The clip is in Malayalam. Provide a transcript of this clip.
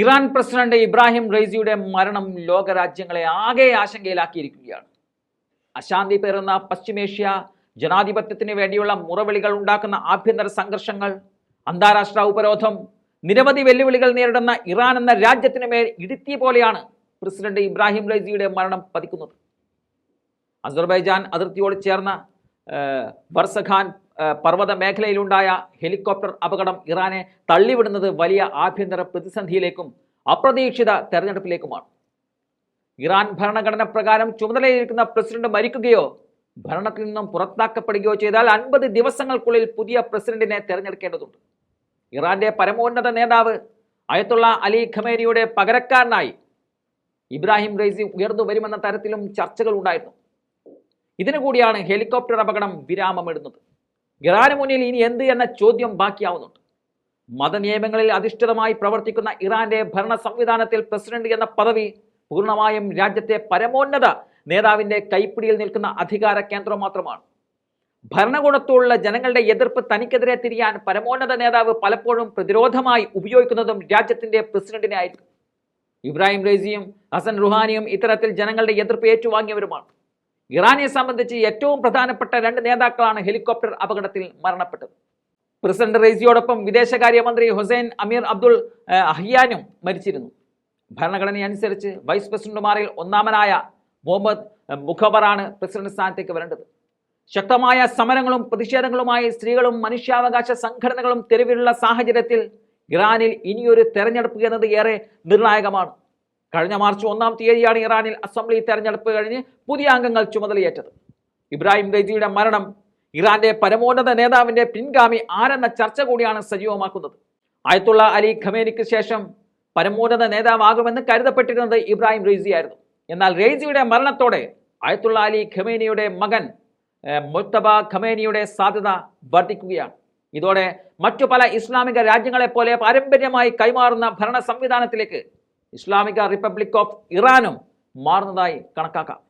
ഇറാൻ പ്രസിഡന്റ് ഇബ്രാഹിം റൈസിയുടെ മരണം ലോകരാജ്യങ്ങളെ ആകെ ആശങ്കയിലാക്കിയിരിക്കുകയാണ്. അശാന്തി പേറുന്ന പശ്ചിമേഷ്യ ജനാധിപത്യത്തിന് വേണ്ടിയുള്ള മുറവിളികൾ ഉണ്ടാക്കുന്ന ആഭ്യന്തര സംഘർഷങ്ങൾ അന്താരാഷ്ട്ര ഉപരോധം നിരവധി വെല്ലുവിളികൾ നേരിടുന്ന ഇറാൻ എന്ന രാജ്യത്തിന് മേൽ ഇടുത്തിയ പോലെയാണ് പ്രസിഡന്റ് ഇബ്രാഹിം റൈസിയുടെ മരണം പതിക്കുന്നത്. അസർബൈജാൻ അതിർത്തിയോട് ചേർന്ന ബർസഖാൻ പർവത മേഖലയിലുണ്ടായ ഹെലികോപ്റ്റർ അപകടം ഇറാനെ തള്ളിവിടുന്നത് വലിയ ആഭ്യന്തര പ്രതിസന്ധിയിലേക്കും അപ്രതീക്ഷിത തെരഞ്ഞെടുപ്പിലേക്കുമാണ്. ഇറാൻ ഭരണഘടന പ്രകാരം ചുമതലയിരിക്കുന്ന പ്രസിഡന്റ് മരിക്കുകയോ ഭരണത്തിൽ നിന്നും പുറത്താക്കപ്പെടുകയോ ചെയ്താൽ അൻപത് ദിവസങ്ങൾക്കുള്ളിൽ പുതിയ പ്രസിഡന്റിനെ തെരഞ്ഞെടുക്കേണ്ടതുണ്ട്. ഇറാന്റെ പരമോന്നത നേതാവ് അയത്തുള്ള അലി ഖമേനിയുടെ പകരക്കാരനായി ഇബ്രാഹിം റൈസി ഉയർന്നു വരുമെന്ന തരത്തിലും ചർച്ചകൾ ഉണ്ടായിരുന്നു. ഇതിനു കൂടിയാണ് ഹെലികോപ്റ്റർ അപകടം വിരാമമിടുന്നത്. ഇറാന് മുന്നിൽ ഇനി എന്ത് എന്ന ചോദ്യം ബാക്കിയാവുന്നുണ്ട്. മതനിയമങ്ങളിൽ അധിഷ്ഠിതമായി പ്രവർത്തിക്കുന്ന ഇറാന്റെ ഭരണ സംവിധാനത്തിൽ പ്രസിഡന്റ് എന്ന പദവി പൂർണമായും രാജ്യത്തെ പരമോന്നത നേതാവിന്റെ കൈപ്പിടിയിൽ നിൽക്കുന്ന അധികാര കേന്ദ്രം മാത്രമാണ്. ഭരണകൂടത്തോടുള്ള ജനങ്ങളുടെ എതിർപ്പ് തനിക്കെതിരെ തിരിയാൻ പരമോന്നത നേതാവ് പലപ്പോഴും പ്രതിരോധമായി ഉപയോഗിക്കുന്നതും രാജ്യത്തിന്റെ പ്രസിഡന്റിനെ ആയിരിക്കും ഇബ്രാഹിം റൈസിയും ഹസൻ റുഹാനിയും ഇത്തരത്തിൽ ജനങ്ങളുടെ എതിർപ്പ് ഏറ്റുവാങ്ങിയവരുമാണ്. ഇറാനെ സംബന്ധിച്ച് ഏറ്റവും പ്രധാനപ്പെട്ട രണ്ട് നേതാക്കളാണ് ഹെലികോപ്റ്റർ അപകടത്തിൽ മരണപ്പെട്ടത്. പ്രസിഡന്റ് റെയ്സിയോടൊപ്പം വിദേശകാര്യമന്ത്രി ഹുസൈൻ അമീർ അബ്ദുൾ അഹിയാനും മരിച്ചിരുന്നു. ഭരണഘടനയനുസരിച്ച് വൈസ് പ്രസിഡന്റുമാരിൽ ഒന്നാമനായ മുഹമ്മദ് മുഖബറാണ് പ്രസിഡന്റ് സ്ഥാനത്തേക്ക് വരേണ്ടത്. ശക്തമായ സമരങ്ങളും പ്രതിഷേധങ്ങളുമായി സ്ത്രീകളും മനുഷ്യാവകാശ സംഘടനകളും തെരുവിലുള്ള സാഹചര്യത്തിൽ ഇറാനിൽ ഇനിയൊരു തെരഞ്ഞെടുപ്പ് എന്നത് ഏറെ നിർണായകമാണ്. കഴിഞ്ഞ മാർച്ച് ഒന്നാം തീയതിയാണ് ഇറാനിൽ അസംബ്ലി തെരഞ്ഞെടുപ്പ് കഴിഞ്ഞ് പുതിയ അംഗങ്ങൾ ചുമതലയേറ്റത്. ഇബ്രാഹിം റൈസിയുടെ മരണം ഇറാന്റെ പരമോന്നത നേതാവിന്റെ പിൻഗാമി ആരെന്ന ചർച്ച കൂടിയാണ് സജീവമാക്കുന്നത്. ആയത്തുള്ള അലി ഖമേനിക്ക് ശേഷം പരമോന്നത നേതാവാകുമെന്ന് കരുതപ്പെട്ടിരുന്നത് ഇബ്രാഹിം റൈസി ആയിരുന്നു എന്നാൽ റെയ്സിയുടെ മരണത്തോടെ ആയത്തുള്ള അലി ഖമേനിയുടെ മകൻ മുത്തബ ഖമേനിയുടെ സാധ്യത വർദ്ധിക്കുകയാണ്. ഇതോടെ മറ്റു പല ഇസ്ലാമിക രാജ്യങ്ങളെ പോലെ പാരമ്പര്യമായി കൈമാറുന്ന ഭരണ സംവിധാനത്തിലേക്ക് ഇസ്ലാമിക റിപ്പബ്ലിക് ഓഫ് ഇറാനും മാറുന്നതായി കണക്കാക്കാം.